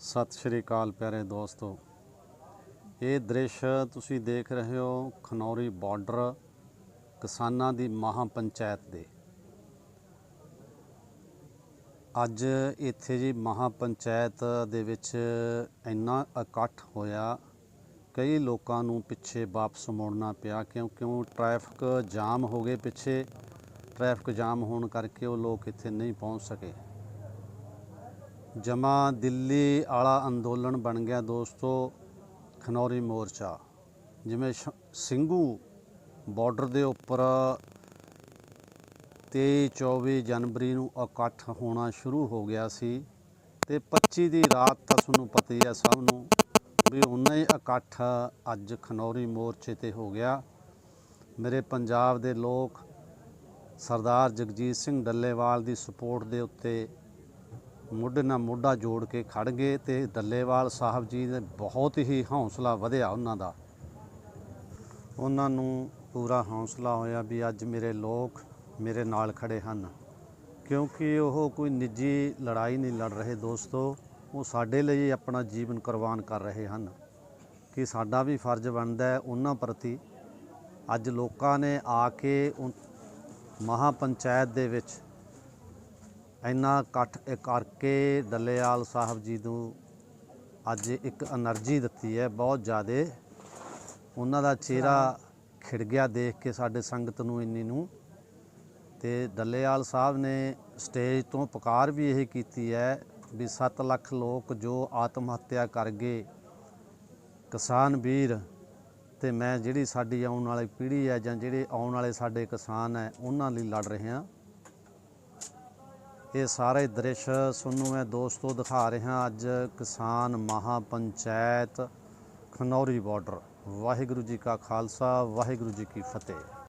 ਸਤਿ ਸ਼੍ਰੀ ਅਕਾਲ ਪਿਆਰੇ ਦੋਸਤੋ। ਇਹ ਦ੍ਰਿਸ਼ ਤੁਸੀਂ ਦੇਖ ਰਹੇ ਹੋ ਖਨੌਰੀ ਬਾਰਡਰ ਕਿਸਾਨਾਂ ਦੀ ਮਹਾ ਪੰਚਾਇਤ ਦੇ। ਅੱਜ ਇੱਥੇ ਜੀ ਮਹਾ ਪੰਚਾਇਤ ਦੇ ਵਿੱਚ ਇੰਨਾ ਇਕੱਠ ਹੋਇਆ, ਕਈ ਲੋਕਾਂ ਨੂੰ ਪਿੱਛੇ ਵਾਪਸ ਮੁੜਨਾ ਪਿਆ ਕਿਉਂਕਿ ਕਿਉਂ ਟ੍ਰੈਫਿਕ ਜਾਮ ਹੋ ਗਏ ਪਿੱਛੇ। ਟ੍ਰੈਫਿਕ ਜਾਮ ਹੋਣ ਕਰਕੇ ਉਹ ਲੋਕ ਇੱਥੇ ਨਹੀਂ ਪਹੁੰਚ ਸਕੇ। ਜਮਾ ਦਿੱਲੀ ਵਾਲਾ ਅੰਦੋਲਨ ਬਣ ਗਿਆ ਦੋਸਤੋ, ਖਨੌਰੀ ਮੋਰਚਾ। ਜਿਵੇਂ ਸ਼- ਸਿੰਘੂ ਬਾਰਡਰ ਦੇ ਉੱਪਰ 23 24 ਜਨਵਰੀ ਨੂੰ ਇਕੱਠ ਹੋਣਾ ਸ਼ੁਰੂ ਹੋ ਗਿਆ ਸੀ ਤੇ 25 ਦੀ ਰਾਤ ਤਾਂ ਤੁਹਾਨੂੰ ਪਤਾ ਹੀ ਹੈ ਸਭ ਨੂੰ ਵੀ ਉਹਨਾਂ ਹੀ ਇਕੱਠ ਅੱਜ ਖਨੌਰੀ ਮੋਰਚੇ ਤੇ ਹੋ ਗਿਆ। ਮੇਰੇ ਪੰਜਾਬ ਦੇ ਲੋਕ ਸਰਦਾਰ ਜਗਜੀਤ ਸਿੰਘ ਡੱਲੇਵਾਲ ਦੀ ਸਪੋਰਟ ਦੇ ਉੱਤੇ ਮੋਢੇ ਨਾਲ ਮੋਢਾ ਜੋੜ ਕੇ ਖੜ ਗਏ ਤੇ ਦੱਲੇਵਾਲ ਸਾਹਿਬ ਜੀ ਦੇ ਬਹੁਤ ਹੀ ਹੌਸਲਾ ਵਧਿਆ ਉਹਨਾਂ ਦਾ। ਉਹਨਾਂ ਨੂੰ ਪੂਰਾ ਹੌਸਲਾ ਹੋਇਆ ਵੀ ਅੱਜ ਮੇਰੇ ਲੋਕ ਮੇਰੇ ਨਾਲ ਖੜੇ ਹਨ। ਕਿਉਂਕਿ ਉਹ ਕੋਈ ਨਿੱਜੀ ਲੜਾਈ ਨਹੀਂ ਲੜ ਰਹੇ ਦੋਸਤੋ, ਉਹ ਸਾਡੇ ਲਈ ਆਪਣਾ ਜੀਵਨ ਕੁਰਬਾਨ ਕਰ ਰਹੇ ਹਨ। ਕਿ ਸਾਡਾ ਵੀ ਫਰਜ਼ ਬਣਦਾ ਹੈ ਉਹਨਾਂ ਪ੍ਰਤੀ। ਅੱਜ ਲੋਕਾਂ ਨੇ ਆ ਕੇ ਉਨ- ਮਹਾ ਪੰਚਾਇਤ ਦੇ ਵਿੱਚ ਇੰਨਾ ਇਕੱਠ ਕਰਕੇ ਦੱਲੇਵਾਲ ਸਾਹਿਬ ਜੀ ਨੂੰ ਅੱਜ ਇੱਕ એનર્ਜੀ ਦਿੱਤੀ ਹੈ, ਬਹੁਤ ਜ਼ਿਆਦੇ। ਉਹਨਾਂ ਦਾ ਚਿਹਰਾ ਖਿੜ ਗਿਆ ਦੇਖ ਕੇ ਸਾਡੇ ਸੰਗਤ ਨੂੰ ਇੰਨੀ ਨੂੰ। ਤੇ ਦੱਲੇਵਾਲ ਸਾਹਿਬ ਨੇ ਸਟੇਜ ਤੋਂ ਪੁਕਾਰ ਵੀ ਇਹ ਕੀਤੀ ਹੈ ਵੀ 7 ਲੱਖ ਲੋਕ ਜੋ ਆਤਮ ਹੱਤਿਆ ਕਰ ਗਏ, ਕਿਸਾਨ ਵੀਰ, ਤੇ ਮੈਂ ਜਿਹੜੀ ਸਾਡੀ ਆਉਣ ਵਾਲੀ ਪੀੜ੍ਹੀ ਹੈ ਜਾਂ ਜਿਹੜੇ ਆਉਣ ਵਾਲੇ ਸਾਡੇ ਕਿਸਾਨ ਹੈ, ਉਹਨਾਂ ਲਈ ਲੜ ਰਹੇ ਹਾਂ। ਇਹ ਸਾਰੇ ਦ੍ਰਿਸ਼ ਤੁਹਾਨੂੰ ਮੈਂ ਦੋਸਤੋ ਦਿਖਾ ਰਿਹਾ ਅੱਜ ਕਿਸਾਨ ਮਹਾ ਪੰਚਾਇਤ ਖਨੌਰੀ ਬਾਰਡਰ। ਵਾਹਿਗੁਰੂ ਜੀ ਕਾ ਖਾਲਸਾ, ਵਾਹਿਗੁਰੂ ਜੀ ਕੀ ਫਤਿਹ।